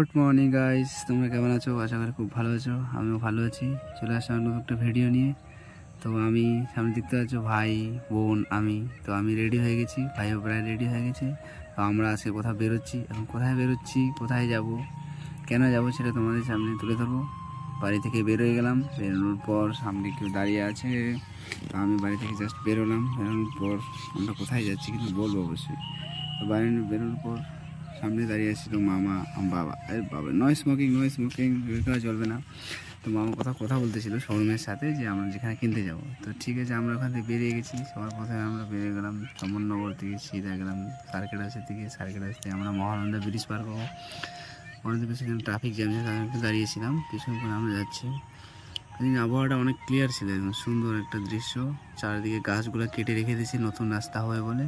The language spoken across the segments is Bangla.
গুড মর্নিং গাইস তোমরা কেমন আছো? আশা করি খুব ভালো আছো। আমিও ভালো আছি। চলে আসলাম নতুন একটা ভিডিও নিয়ে। তো আমি সামনে দেখতে পাচ্ছ, ভাই, বোন, আমি। তো আমি রেডি হয়ে গেছি। ভাইও প্রায় রেডি হয়ে গেছে। তো আমরা আজকে কোথাও বেরোচ্ছি? এখন কোথায় বেরোচ্ছি? কোথায় যাব? কেন যাব সেটা তোমাদের সামনে তুলে ধরবো। বাড়ি থেকে বেরোয় গেলাম। বেরোনোর পর সামনে কেউ দাঁড়িয়ে আছে। তো আমি বাড়ি থেকে জাস্ট বেরোলাম। বেরোনোর পর আমরা কোথায় যাচ্ছি কিন্তু বলব অবশ্যই। তো বাড়ি বেরোনোর পর সামনে দাঁড়িয়ে আসছিল মামা বাবা। আরে বাবা নয় স্মোকিং নয় স্মোকিং করা চলবে না। তো মামা কথা কথা বলতেছিল শোরুমের সাথে যে আমরা যেখানে কিনতে যাব। তো ঠিক আছে, আমরা ওখান থেকে বেরিয়ে গেছি। সবার প্রথমে আমরা বেরিয়ে গেলাম চমননগর থেকে সিধা গেলাম সার্কেট হাউসের থেকে সার্কেট হাউস থেকে আমরা মহানন্দা ব্রিজ পার করব। আমাদের সেখানে ট্রাফিক জ্যাম একটু দাঁড়িয়েছিলাম। কিছুক্ষণ পর আমরা যাচ্ছি। সেদিন আবহাওয়াটা অনেক ক্লিয়ার ছিল, একদম সুন্দর একটা দৃশ্য। চারিদিকে গাছগুলো কেটে রেখে দিয়েছি, নতুন রাস্তা হবে বলে।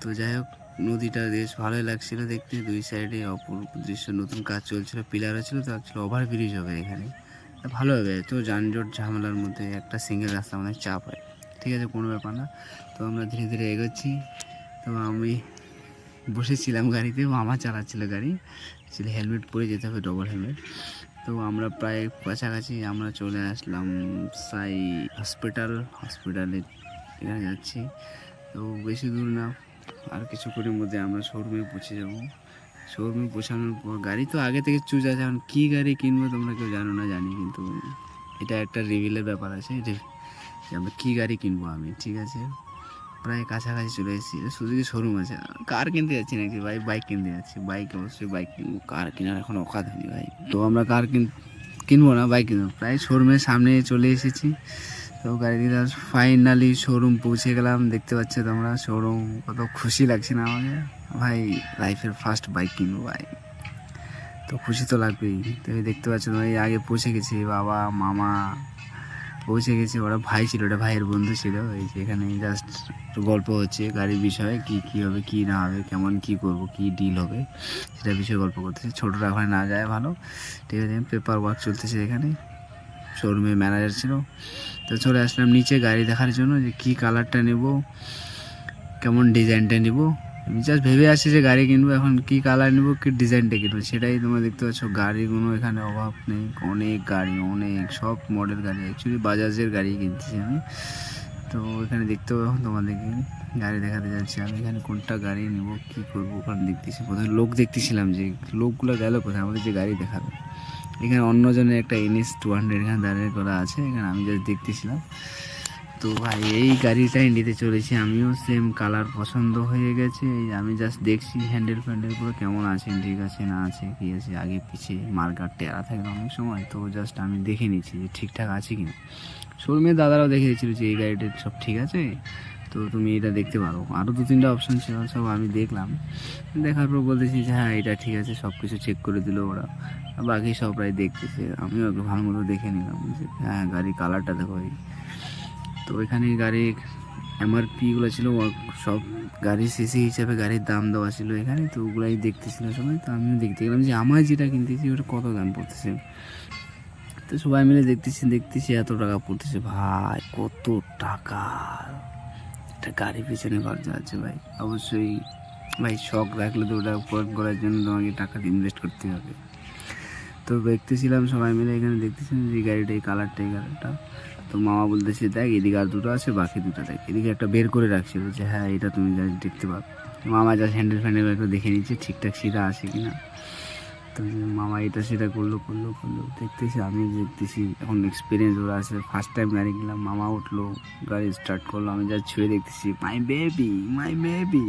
তো যাই হোক নদীটা বেশ ভালোই লাগছিল দেখতে। দুই সাইডে অপূর্ব দৃশ্য, নতুন কাজ চলছিল পিলার ছিল, তো অ্যাকচুয়ালি ওভার ব্রিজ হবে এখানে। ভালো হবে তো যানজট ঝামেলার মধ্যে একটা সিঙ্গেল রাস্তা অনেক চাপ হয়। ঠিক আছে, কোনো ব্যাপার না। তো আমরা ধীরে ধীরে এগোচ্ছি। তো আমি বসেছিলাম গাড়িতে মামা চালাচ্ছিল গাড়ি। ছিল হেলমেট পরে যেতে হবে ডবল হেলমেট তো আমরা প্রায় কাছাকাছি আমরা চলে আসলাম সাই হসপিটাল হসপিটালে এখানে যাচ্ছি। তো বেশি দূর না আর কিছুক্ষণের মধ্যে আমরা শোরুমে পৌঁছে যাব। শোরুমে পৌঁছানোর পর গাড়ি তো আগে থেকে চুজ আছে, এখন কী গাড়ি কিনবো তোমরা কেউ জানো না, জানি কিন্তু এটা একটা রিভিলের ব্যাপার আছে। যে আমরা কী গাড়ি কিনবো আমি, ঠিক আছে? প্রায় কাছাকাছি চলে এসেছি। সুযোগি শোরুম আছে? কার কিনতে যাচ্ছি নাকি ভাই? বাইক কিনতে যাচ্ছি। বাইক অবশ্যই বাইক কিনবো। কার কেনার এখন অকাত হয়নি ভাই। তো আমরা কার কিন কিনবো না বাইক কিনবো। প্রায় শোরুমের সামনে চলে এসেছি। তো গাড়ি দিয়ে ফাইনালি শোরুম পৌঁছে গেলাম। দেখতে পাচ্ছ তোমরা শোরুম কত খুশি লাগছে না আমাকে। ভাই লাইফের ফার্স্ট বাইক কিনবো ভাই। তো খুশি তো লাগবেই। তো দেখতে পাচ্ছ তোমরা, এই আগে পৌঁছে গেছি, বাবা, মামা পৌঁছে গেছে। ওরা ভাই ছিল, ওটা ভাইয়ের বন্ধু ছিল। এই যে এখানে জাস্ট গল্প হচ্ছে, গাড়ির বিষয়ে কি কি হবে, কি না হবে, কেমন কি করব, কি ডিল হবে, সেটা বিষয়ে গল্প করতেছে। ছোটরা ওখানে না যায় ভালো। ঠিক আছে পেপার ওয়ার্ক চলতেছে এখানে। শোরুমের ম্যানেজার ছিল। তো চলে আসলাম নিচে গাড়ি দেখার জন্য যে কী কালারটা নেব, কেমন ডিজাইনটা নেব। আমি জাস্ট ভেবে আসছি যে গাড়ি কিনবো, এখন কী কালার নেব, কী ডিজাইনটা কিনবো, সেটাই তোমরা দেখতে পাচ্ছ। গাড়িগুলো এখানে অভাব নেই, অনেক গাড়ি, অনেক, সব মডেল গাড়ি অ্যাকচুয়ালি বাজাজের গাড়ি কিনতেছি আমি। তো এখানে দেখতে পাবো তোমাদেরকে, গাড়ি দেখাতে যাচ্ছি আমি, এখানে কোনটা গাড়ি নেব, কী করব, ওখানে দেখতেছি। প্রথমে লোক দেখতেছিলাম যে, লোকগুলো গেল কোথায়? আমাদের যে গাড়ি দেখাবে। এখানে অন্যজনের একটা এনএস টু হান্ড্রেড এখানে দাঁড়িয়ে করা আছে, এখানে আমি জাস্ট দেখতেছিলাম। তো ভাই, এই গাড়িটাই নিতে চলেছি, আমিও সেম কালার পছন্দ হয়ে গেছে। এই আমি জাস্ট দেখছি হ্যান্ডেল ফ্যান্ডেলগুলো কেমন আছে, ঠিক আছে না আছে, কি আছে, আগে পিছিয়ে মার্কার টেরা থাকে অনেক সময়, তো জাস্ট আমি দেখে নিচ্ছি যে ঠিকঠাক আছে কি না শোরুমের দাদারাও দেখে দিচ্ছিল যে এই গাড়িটা সব ঠিক আছে, তো তুমি এটা দেখতে পারো। আরও দু তিনটা অপশান ছিল, সব আমি দেখলাম। দেখার পর বলতেছি যে হ্যাঁ এটা ঠিক আছে সব কিছু চেক করে দিল ওরা। বাকি সব প্রায় দেখতেছে। আমিও একটু ভালো মতো দেখে নিলাম যে হ্যাঁ গাড়ির কালারটা দেখো তো এখানে গাড়ির এমআরপিগুলো ছিল সব গাড়ির সিসি হিসাবে গাড়ির দাম দেওয়া ছিল এখানে, তো ওগুলাই দেখতেছিল সবাই। তো আমিও দেখতে গেলাম যে, আমার যেটা কিনতেছি, ওটা কত দাম পড়তেছে? তো সবাই মিলে দেখতেছি দেখতেছি এত টাকা পড়তেছে। ভাই, কত টাকা! একটা গাড়ি পিছনে খরচা আছে ভাই। অবশ্যই ভাই শখ রাখলে তো ওটা উপর করার জন্য তোমাকে টাকা ইনভেস্ট করতে হবে। তো দেখতেছিলাম, সবাই মিলে এখানে দেখতেছিলাম যে গাড়িটা এই কালারটা এই কালারটা তো মামা বলতেছে, দেখ, এদিকে আর দুটো আছে, বাকি দুটো দেখ। এদিকে একটা বের করে রাখছিল যে হ্যাঁ এটা তুমি যা দেখতে পারো মামা যা হ্যান্ডেল ফ্যান্ডেল একটু দেখে নিচ্ছে, ঠিকঠাক সিধা আছে কি না তো মামা এটা সেটা করল করল করল। দেখতেছি, আমি দেখতেছি, এখন এক্সপিরিয়েন্স ওরা আছে। ফার্স্ট টাইম গাড়ি কিনলাম, মামা উঠল, গাড়ি স্টার্ট করল, আমি যা ছুঁয়ে দেখতেছি মাই বেবি মাই বেবি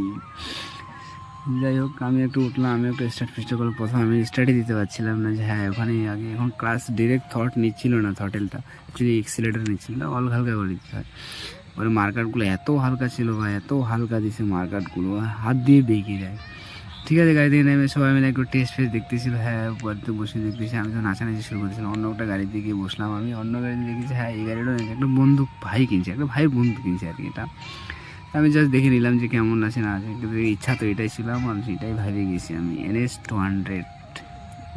যাই হোক, আমি একটু উঠলাম, আমি একটু স্টার্ট ফিস্ট করল প্রথম আমি স্টার্টই দিতে পারছিলাম না যে হ্যাঁ ওখানে আগে এখন ক্লাস ডিরেক্ট থট নিচ্ছিল না থটেলটা অ্যাকচুয়ালি এক্সিলেটার নিচ্ছিল না হালকা হালকা করে দিতে হয়। ওর মার্কাটগুলো এত হালকা ছিল ভাই, এত হালকা দিছে মার্কাটগুলো হাত দিয়ে বেঁকে যায় ঠিক আছে গাড়ি থেকে নেমে সবাই মিলে একটু টেস্ট ফেস্ট দেখতেছিল হ্যাঁ বাড়িতে বসে দেখতেছি, আমি তো নাচানাচি শুরু করেছিলাম, অন্য একটা গাড়িতে গিয়ে বসলাম আমি, অন্য গাড়িতে দেখেছি হ্যাঁ এই গাড়িটা নিয়েছে একটা বন্ধু ভাই কিনছে, একটা ভাই বন্ধু কিনছে আর কি এটা। আমি জাস্ট দেখে নিলাম যে কেমন আছে, না আছে। কিন্তু ইচ্ছা তো এটাই ছিল আমার, সেটাই ভাবে গেছি আমি। এনএস টু হান্ড্রেড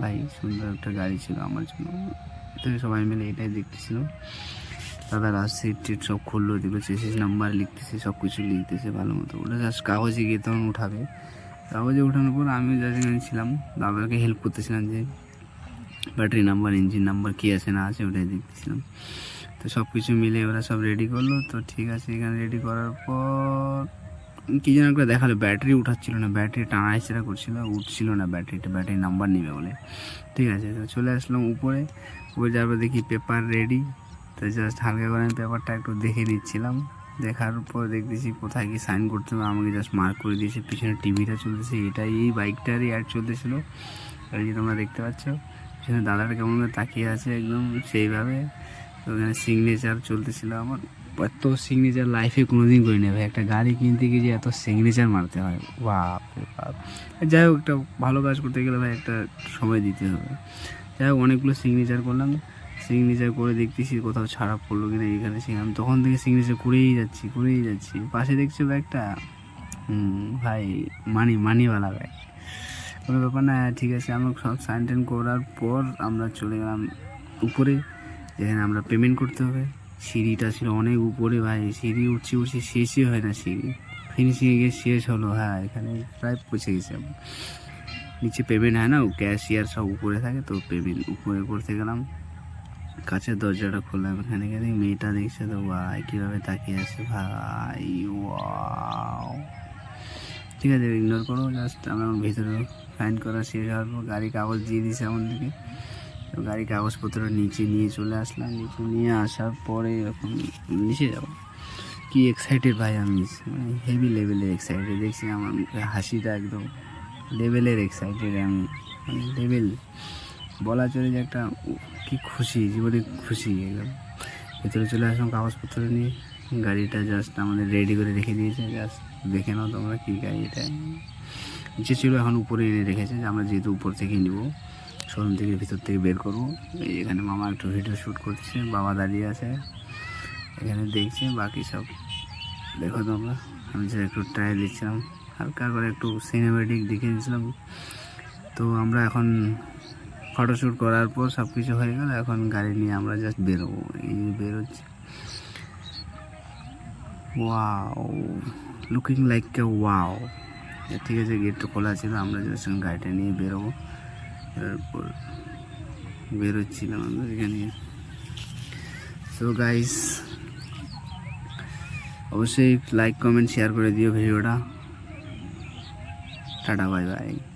ভাই, সুন্দর একটা গাড়ি ছিল আমার জন্য। তো সবাই মিলে এটাই দেখতেছিল। দাদা সিট টিট সব খুললো, দেখল চেসিস নাম্বার লিখতেছে, সব কিছু লিখতেছে ভালো মতো। ওটা জাস্ট কাগজে গিয়ে তখন উঠাবে। কাগজে ওঠানোর পর আমিও যা যেখানে ছিলাম। দাদাকে হেল্প করতেছিলাম যে ব্যাটারি নাম্বার ইঞ্জিন নাম্বার কী আছে, না আছে, ওটাই দেখতেছিলাম। তো সব কিছু মিলে ওরা সব রেডি করল। তো ঠিক আছে, এখানে রেডি করার পর কী যেন একটা দেখাল ব্যাটারি উঠাচ্ছিল না ব্যাটারি টানা হেঁচড়া করছিল, উঠছিল না ব্যাটারিটা ব্যাটারি নাম্বার নিবে বলে। ঠিক আছে, তো চলে আসলাম উপরে উপরে যারপর দেখি পেপার রেডি তো জাস্ট হালকা করে আমি পেপারটা একটু দেখে নিচ্ছিলাম। দেখার পর দেখতেছি কোথায় কি সাইন করতে হবে, আমাকে জাস্ট মার্ক করে দিয়েছে, পিছনে টিভিটা চলতেছে, এটাই, এই বাইকটারই অ্যাড চলতেছিল। এই যে তোমরা দেখতে পাচ্ছ, পিছনে দাদাটা কেমন তাকিয়ে আছে একদম সেইভাবে। ওখানে সিগনেচার চলতেছিল আমার। এত সিগনেচার লাইফে কোনোদিন করি না ভাই। একটা গাড়ি কিনতে গিয়ে যে এত সিগনেচার মারতে হয় বাপ বাপ। যাই হোক, একটা ভালো কাজ করতে গেলে ভাই একটা সময় দিতে হবে। যাই হোক, অনেকগুলো সিগনেচার করলাম। সিগনেচার করে দেখতেছি কোথাও ছাড়া পড়ল কিনা এখানে সেখানে। তখন থেকে সিগনেচার করেই যাচ্ছি করেই যাচ্ছি। পাশে দেখছ ব্যাগটা হুম ভাই মানি মানিওয়ালা ব্যাগ কোনো ব্যাপার না, ঠিক আছে। আমরা সব সাইন টাইন করার পর আমরা চলে গেলাম উপরে। যেখানে আমরা পেমেন্ট করতে হবে। সিঁড়িটা ছিল অনেক উপরে ভাই, সিঁড়ি উঠছি উঠছি শেষই হয় না সিঁড়ি। ফিনিশিংয়ে গিয়ে শেষ হলো হ্যাঁ এখানে প্রায় পৌঁছে গেছি নিচে পেমেন্ট হয় না ক্যাশিয়ার সব উপরে থাকে, তো পেমেন্ট উপরে করতে গেলাম। কাছের দরজাটা খুললাম, এখানে গেলে মেয়েটা দেখছে, তো ভাই, কীভাবে তাকিয়ে আছে ভাই ঠিক আছে ইগনোর করো জাস্ট আমরা ভিতরে ফাইন করা শেষ হওয়ার পর গাড়ি কাগজ দিয়ে দিছে আমার দিকে তো গাড়ি কাগজপত্র নিচে নিয়ে চলে আসলাম। নিচে নিয়ে আসার পরে এরকম নিচে যাব। কি এক্সাইটেড ভাই আমি। মানে হেভি লেভেলের এক্সাইটেড দেখছি আমার মুখে হাসিটা একদম লেভেলের এক্সাইটেড আমি। মানে লেভেল বলা চলে যে একটা কি খুশি, জীবনে খুশি একদম। ভেতরে চলে আসলাম কাগজপত্র নিয়ে। গাড়িটা জাস্ট আমাদের রেডি করে রেখে দিয়েছে। জাস্ট দেখে নাও তোমরা কী গাড়ি এটা নিচে ছিল, এখন উপরে এনে রেখেছে। যে আমরা যেহেতু উপর থেকে নিব। শোরুম থেকে ভিতর থেকে বের করব। এখানে মামা একটু ভিডিও শ্যুট করছে, বাবা দাঁড়িয়ে আছে। এখানে দেখছে, বাকি সব দেখো তোমরা। আমি যে একটু ট্রাই দিচ্ছিলাম, হালকা করে একটু সিনেমেটিক দেখে দিয়েছিলাম তো আমরা এখন ফটোশ্যুট করার পর সব কিছু হয়ে গেল, এখন গাড়ি নিয়ে আমরা জাস্ট বেরোবো। এই বেরোচ্ছি। Wow looking like a wow ঠিক আছে গেটটা খোলা ছিল, আমরা জাস্ট গাড়িটা নিয়ে বেরোবো। এরপর বেরোচ্ছিলাম আমরা এখানে সো গাইস অবশ্যই লাইক কমেন্ট শেয়ার করে দিও ভিডিওটা টাটা বাই বাই